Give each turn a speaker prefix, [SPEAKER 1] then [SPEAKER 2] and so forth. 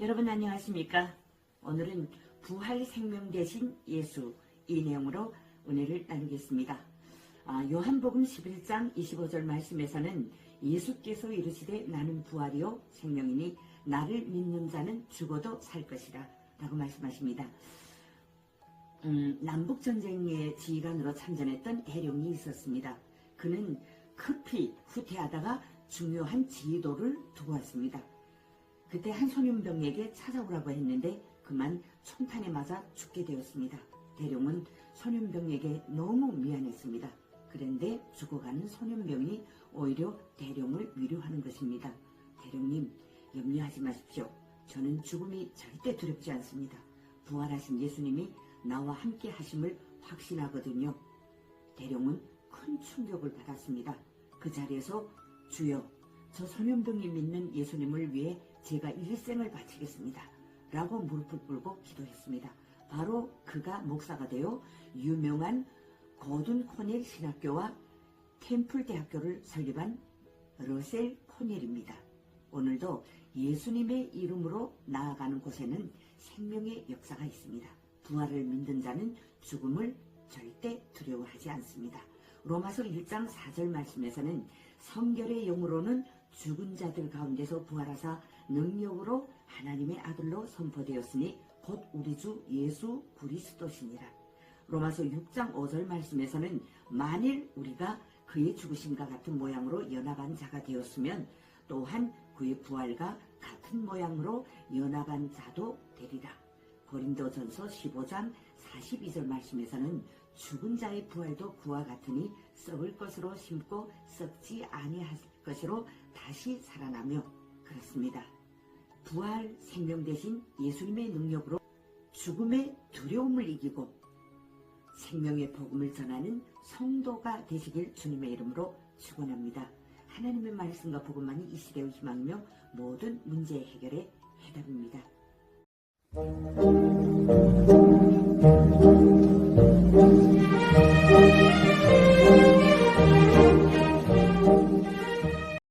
[SPEAKER 1] 여러분 안녕하십니까? 오늘은 부활 생명 대신 예수 이 내용으로 은혜를 나누겠습니다. 아, 요한복음 11장 25절 말씀에서는 예수께서 이르시되 나는 부활이요 생명이니 나를 믿는 자는 죽어도 살 것이라 라고 말씀하십니다. 음, 남북전쟁의 지휘관으로 참전했던 대령이 있었습니다. 그는 급히 후퇴하다가 중요한 지휘도를 두고 왔습니다. 그때 한 소년병에게 찾아오라고 했는데 그만 총탄에 맞아 죽게 되었습니다. 대령은 소년병에게 너무 미안했습니다. 그런데 죽어가는 소년병이 오히려 대령을 위로하는 것입니다. 대령님, 염려하지 마십시오. 저는 죽음이 절대 두렵지 않습니다. 부활하신 예수님이 나와 함께 하심을 확신하거든요. 대령은 큰 충격을 받았습니다. 그 자리에서 주여, 저 소년병이 믿는 예수님을 위해 제가 일생을 바치겠습니다. 라고 무릎을 꿇고 기도했습니다. 바로 그가 목사가 되어 유명한 고든 코넬 신학교와 템플 대학교를 설립한 러셀 코넬입니다. 오늘도 예수님의 이름으로 나아가는 곳에는 생명의 역사가 있습니다. 부활을 믿는 자는 죽음을 절대 두려워하지 않습니다. 로마서 1장 4절 말씀에서는 성결의 영으로는 죽은 자들 가운데서 부활하사 능력으로 하나님의 아들로 선포되었으니 곧 우리 주 예수 그리스도시니라. 로마서 6장 5절 말씀에서는 만일 우리가 그의 죽으심과 같은 모양으로 연합한 자가 되었으면 또한 그의 부활과 같은 모양으로 연합한 자도 되리라. 고린도전서 15장 42절 말씀에서는 죽은 자의 부활도 그와 같으니 썩을 것으로 심고 썩지 아니할 것으로 다시 살아나며 그렇습니다. 부활 생명 대신 예수님의 능력으로 죽음의 두려움을 이기고 생명의 복음을 전하는 성도가 되시길 주님의 이름으로 축원합니다. 하나님의 말씀과 복음만이 이 시대의 희망이며 모든 문제 해결의 해답입니다. Thank you.